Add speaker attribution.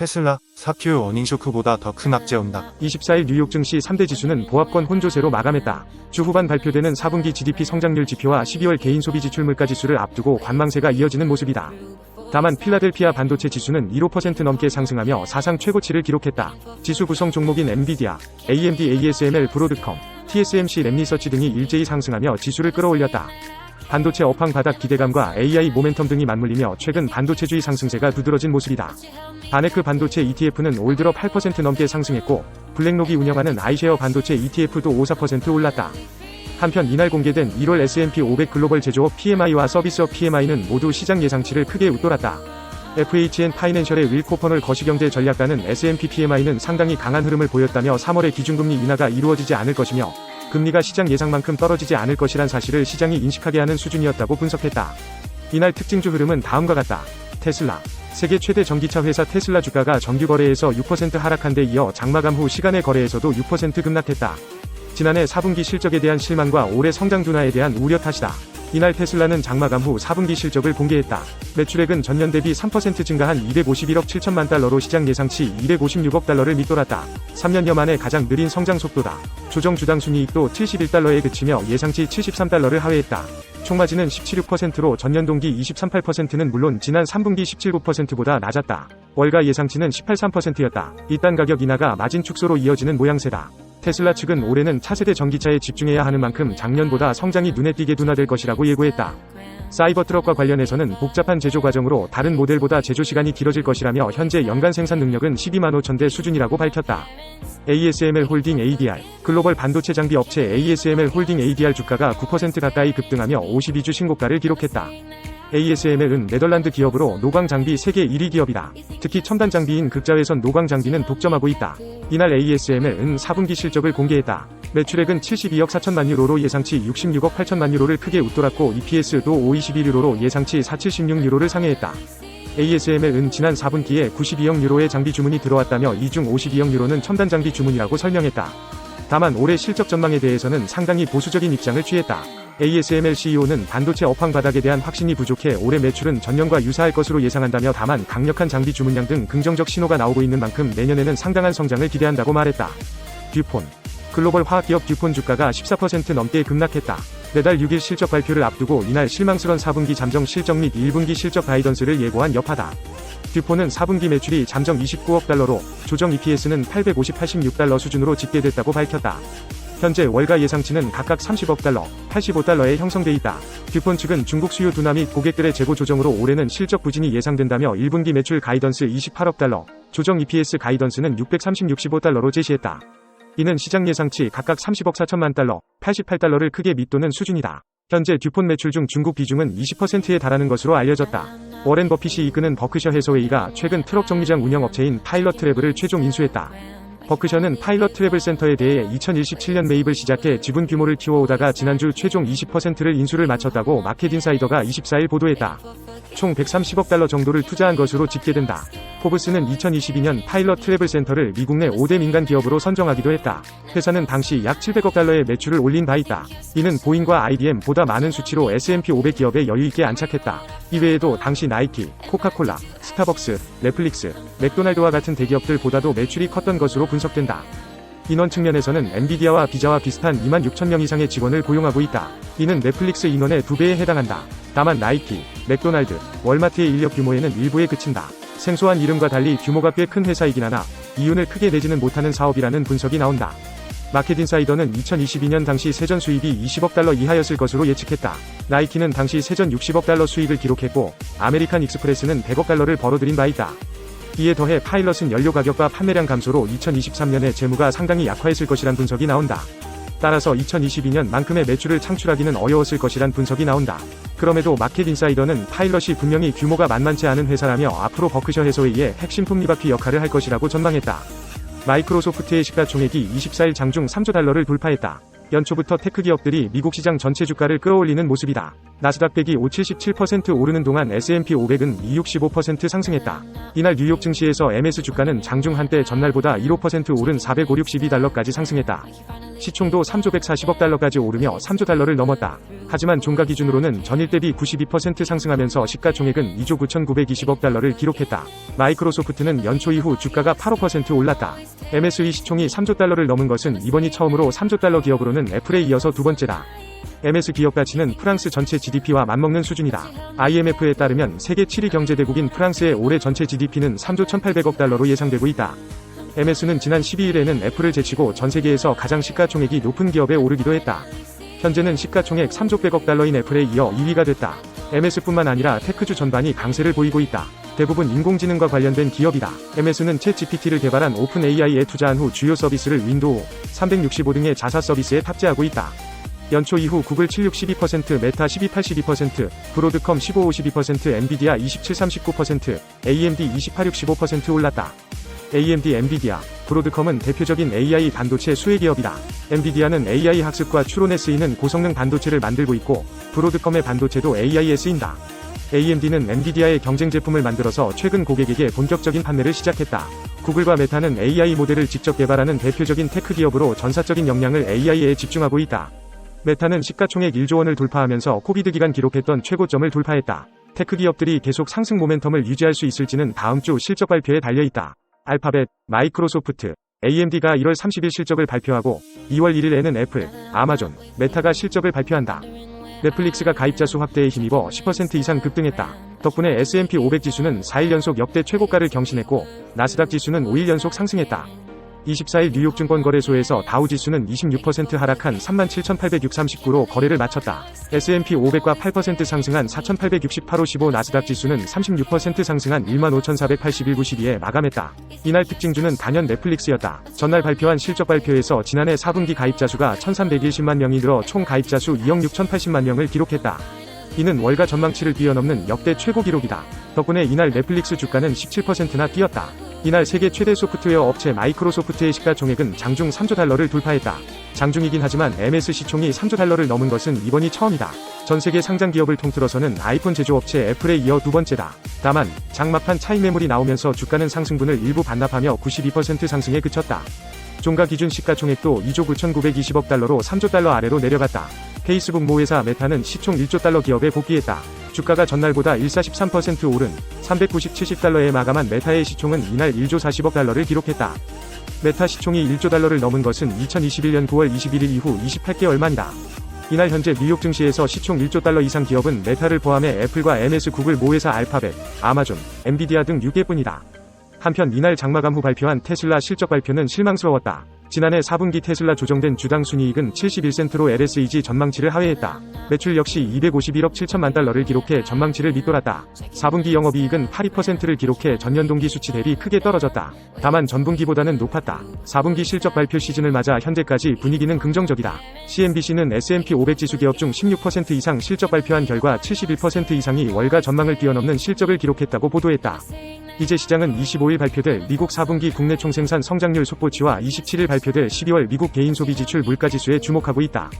Speaker 1: 테슬라, 4Q 어닝쇼크보다 더 큰 악재 온다.
Speaker 2: 24일 뉴욕 증시 3대 지수는 보합권 혼조세로 마감했다. 주 후반 발표되는 4분기 GDP 성장률 지표와 12월 개인 소비 지출 물가 지수를 앞두고 관망세가 이어지는 모습이다. 다만 필라델피아 반도체 지수는 1.5% 넘게 상승하며 사상 최고치를 기록했다. 지수 구성 종목인 엔비디아, AMD ASML 브로드컴, TSMC 랩리서치 등이 일제히 상승하며 지수를 끌어올렸다. 반도체 업황 바닥 기대감과 AI 모멘텀 등이 맞물리며 최근 반도체주의 상승세가 두드러진 모습이다. 바네크 반도체 ETF는 올 들어 8% 넘게 상승했고 블랙록이 운영하는 아이쉐어 반도체 ETF도 54% 올랐다. 한편 이날 공개된 1월 S&P 500 글로벌 제조업 PMI와 서비스업 PMI는 모두 시장 예상치를 크게 웃돌았다. FHN 파이낸셜의 윌 코퍼널 거시경제 전략가는 S&P PMI는 상당히 강한 흐름을 보였다며 3월에 기준금리 인하가 이루어지지 않을 것이며 금리가 시장 예상만큼 떨어지지 않을 것이란 사실을 시장이 인식하게 하는 수준이었다고 분석했다. 이날 특징주 흐름은 다음과 같다. 테슬라. 세계 최대 전기차 회사 테슬라 주가가 정규 거래에서 6% 하락한 데 이어 장마감 후 시간의 거래에서도 6% 급락했다. 지난해 4분기 실적에 대한 실망과 올해 성장 둔화에 대한 우려 탓이다. 이날 테슬라는 장마감 후 4분기 실적을 공개했다. 매출액은 전년 대비 3% 증가한 251억 7천만 달러로 시장 예상치 256억 달러를 밑돌았다. 3년여 만에 가장 느린 성장 속도다. 조정 주당 순이익도 71달러에 그치며 예상치 73달러를 하회했다. 총마진은 17.6%로 전년 동기 23.8%는 물론 지난 3분기 17.9%보다 낮았다. 월가 예상치는 18.3%였다. 이딴 가격 인하가 마진 축소로 이어지는 모양새다. 테슬라 측은 올해는 차세대 전기차에 집중해야 하는 만큼 작년보다 성장이 눈에 띄게 둔화될 것이라고 예고했다. 사이버 트럭과 관련해서는 복잡한 제조 과정으로 다른 모델보다 제조 시간이 길어질 것이라며 현재 연간 생산 능력은 12만 5천 대 수준이라고 밝혔다. ASML 홀딩 ADR 글로벌 반도체 장비 업체 ASML 홀딩 ADR 주가가 9% 가까이 급등하며 52주 신고가를 기록했다. ASML은 네덜란드 기업으로 노광 장비 세계 1위 기업이다. 특히 첨단 장비인 극자외선 노광 장비는 독점하고 있다. 이날 ASML은 4분기 실적을 공개했다. 매출액은 72억 4천만 유로로 예상치 66억 8천만 유로를 크게 웃돌았고 EPS도 521 유로로 예상치 476 유로를 상회했다. ASML은 지난 4분기에 92억 유로의 장비 주문이 들어왔다며 이 중 52억 유로는 첨단 장비 주문이라고 설명했다. 다만 올해 실적 전망에 대해서는 상당히 보수적인 입장을 취했다. ASML CEO는 반도체 업황 바닥에 대한 확신이 부족해 올해 매출은 전년과 유사할 것으로 예상한다며 다만 강력한 장비 주문량 등 긍정적 신호가 나오고 있는 만큼 내년에는 상당한 성장을 기대한다고 말했다. 듀폰 글로벌 화학기업 듀폰 주가가 14% 넘게 급락했다. 매달 6일 실적 발표를 앞두고 이날 실망스런 4분기 잠정 실적 및 1분기 실적 가이던스를 예고한 여파다. 듀폰은 4분기 매출이 잠정 29억 달러로 조정 EPS는 850, 86달러 수준으로 집계됐다고 밝혔다. 현재 월가 예상치는 각각 30억 달러, 85달러에 형성돼 있다. 듀폰 측은 중국 수요 둔화 및 고객들의 재고 조정으로 올해는 실적 부진이 예상된다며 1분기 매출 가이던스 28억 달러, 조정 EPS 가이던스는 630, 65달러로 제시했다. 이는 시장 예상치 각각 30억 4천만 달러, 88달러를 크게 밑도는 수준이다. 현재 듀폰 매출 중 중국 비중은 20%에 달하는 것으로 알려졌다. 워렌 버핏이 이끄는 버크셔 해서웨이가 최근 트럭 정류장 운영 업체인 파일럿 트래블을 최종 인수했다. 버크셔는 파일럿 트래블 센터에 대해 2017년 매입을 시작해 지분 규모를 키워오다가 지난주 최종 20%를 인수를 마쳤다고 마켓인사이더가 24일 보도했다. 총 130억 달러 정도를 투자한 것으로 집계된다. 포브스는 2022년 파일럿 트래블 센터를 미국 내 5대 민간 기업으로 선정하기도 했다. 회사는 당시 약 700억 달러의 매출을 올린 바 있다. 이는 보잉과 IBM보다 많은 수치로 S&P 500 기업에 여유있게 안착했다. 이외에도 당시 나이키, 코카콜라, 스타벅스, 넷플릭스, 맥도날드와 같은 대기업들보다도 매출이 컸던 것으로 분석된다. 인원 측면에서는 엔비디아와 비자와 비슷한 2만 6천 명 이상의 직원을 고용하고 있다. 이는 넷플릭스 인원의 2배에 해당한다. 다만 나이키, 맥도날드, 월마트의 인력 규모에는 일부에 그친다. 생소한 이름과 달리 규모가 꽤 큰 회사이긴 하나 이윤을 크게 내지는 못하는 사업이라는 분석이 나온다. 마켓인사이더는 2022년 당시 세전 수입이 20억 달러 이하였을 것으로 예측했다. 나이키는 당시 세전 60억 달러 수익을 기록했고 아메리칸 익스프레스는 100억 달러를 벌어들인 바 있다. 이에 더해 파일럿은 연료 가격과 판매량 감소로 2023년에 재무가 상당히 약화했을 것이란 분석이 나온다. 따라서 2022년만큼의 매출을 창출하기는 어려웠을 것이란 분석이 나온다. 그럼에도 마켓인사이더는 파일럿이 분명히 규모가 만만치 않은 회사라며 앞으로 버크셔 해소웨이의 핵심 품리바퀴 역할을 할 것이라고 전망했다. 마이크로소프트의 시가총액이 24일 장중 3조 달러를 돌파했다. 연초부터 테크 기업들이 미국 시장 전체 주가를 끌어올리는 모습이다. 나스닥 100이 577% 오르는 동안 S&P 500은 265% 상승했다. 이날 뉴욕 증시에서 MS 주가는 장중 한때 전날보다 1.5% 오른 4,562달러까지 상승했다. 시총도 3조 140억 달러까지 오르며 3조 달러를 넘었다. 하지만 종가 기준으로는 전일 대비 92% 상승하면서 시가총액은 2조 9,920억 달러를 기록했다. 마이크로소프트는 연초 이후 주가가 8% 올랐다. MS의 시총이 3조 달러를 넘은 것은 이번이 처음으로 3조 달러 기업으로는 애플에 이어서 두 번째다. MS 기업 가치는 프랑스 전체 GDP와 맞먹는 수준이다. IMF에 따르면 세계 7위 경제대국인 프랑스의 올해 전체 GDP는 3조 1,800억 달러로 예상되고 있다. MS는 지난 12일에는 애플을 제치고 전 세계에서 가장 시가총액이 높은 기업에 오르기도 했다. 현재는 시가총액 3조 100억 달러인 애플에 이어 2위가 됐다. MS뿐만 아니라 테크주 전반이 강세를 보이고 있다. 대부분 인공지능과 관련된 기업이다. MS는 챗 GPT를 개발한 오픈 AI에 투자한 후 주요 서비스를 윈도우 365 등의 자사 서비스에 탑재하고 있다. 연초 이후 구글 76 12%, 메타 12 82%, 브로드컴 15 52%, 엔비디아 27 39%, AMD 28 65% 올랐다. AMD, 엔비디아, 브로드컴은 대표적인 AI 반도체 수혜 기업이다. 엔비디아는 AI 학습과 추론에 쓰이는 고성능 반도체를 만들고 있고, 브로드컴의 반도체도 AI에 쓰인다. AMD는 엔비디아의 경쟁 제품을 만들어서 최근 고객에게 본격적인 판매를 시작했다. 구글과 메타는 AI 모델을 직접 개발하는 대표적인 테크 기업으로 전사적인 역량을 AI에 집중하고 있다. 메타는 시가총액 1조 원을 돌파하면서 코비드 기간 기록했던 최고점을 돌파했다. 테크 기업들이 계속 상승 모멘텀을 유지할 수 있을지는 다음 주 실적 발표에 달려 있다. 알파벳, 마이크로소프트, AMD가 1월 30일 실적을 발표하고 2월 1일에는 애플, 아마존, 메타가 실적을 발표한다. 넷플릭스가 가입자 수 확대에 힘입어 10% 이상 급등했다. 덕분에 S&P 500 지수는 4일 연속 역대 최고가를 경신했고 나스닥 지수는 5일 연속 상승했다. 24일 뉴욕 증권거래소에서 다우 지수는 26% 하락한 37,839로 거래를 마쳤다. S&P 500과 8% 상승한 4,868호 15 나스닥 지수는 36% 상승한 15,481.92에 마감했다. 이날 특징주는 단연 넷플릭스였다. 전날 발표한 실적 발표에서 지난해 4분기 가입자 수가 1,310만 명이 늘어 총 가입자 수 2억 6,080만 명을 기록했다. 이는 월가 전망치를 뛰어넘는 역대 최고 기록이다. 덕분에 이날 넷플릭스 주가는 17%나 뛰었다. 이날 세계 최대 소프트웨어 업체 마이크로소프트의 시가총액은 장중 3조 달러를 돌파했다. 장중이긴 하지만 MS 시총이 3조 달러를 넘은 것은 이번이 처음이다. 전 세계 상장 기업을 통틀어서는 아이폰 제조업체 애플에 이어 두 번째다. 다만 장마판 차익 매물이 나오면서 주가는 상승분을 일부 반납하며 92% 상승에 그쳤다. 종가 기준 시가총액도 2조 9,920억 달러로 3조 달러 아래로 내려갔다. 페이스북 모회사 메타는 시총 1조 달러 기업에 복귀했다. 주가가 전날보다 143% 오른 390 70달러에 마감한 메타의 시총은 이날 1조 40억 달러를 기록했다. 메타 시총이 1조 달러를 넘은 것은 2021년 9월 21일 이후 28개월 만이다. 이날 현재 뉴욕 증시에서 시총 1조 달러 이상 기업은 메타를 포함해 애플과 MS 구글 모회사 알파벳, 아마존, 엔비디아 등 6개뿐이다. 한편 이날 장마감 후 발표한 테슬라 실적 발표는 실망스러웠다. 지난해 4분기 테슬라 조정된 주당 순이익은 71센트로 LSEG 전망치를 하회했다. 매출 역시 251억 7천만 달러를 기록해 전망치를 밑돌았다. 4분기 영업이익은 82%를 기록해 전년 동기 수치 대비 크게 떨어졌다. 다만 전분기보다는 높았다. 4분기 실적 발표 시즌을 맞아 현재까지 분위기는 긍정적이다. CNBC는 S&P 500 지수 기업 중 16% 이상 실적 발표한 결과 71% 이상이 월가 전망을 뛰어넘는 실적을 기록했다고 보도했다. 이제 시장은 25일 발표될 미국 4분기 국내 총생산 성장률 속보치와 27일 발표될 12월 미국 개인 소비 지출 물가지수에 주목하고 있다.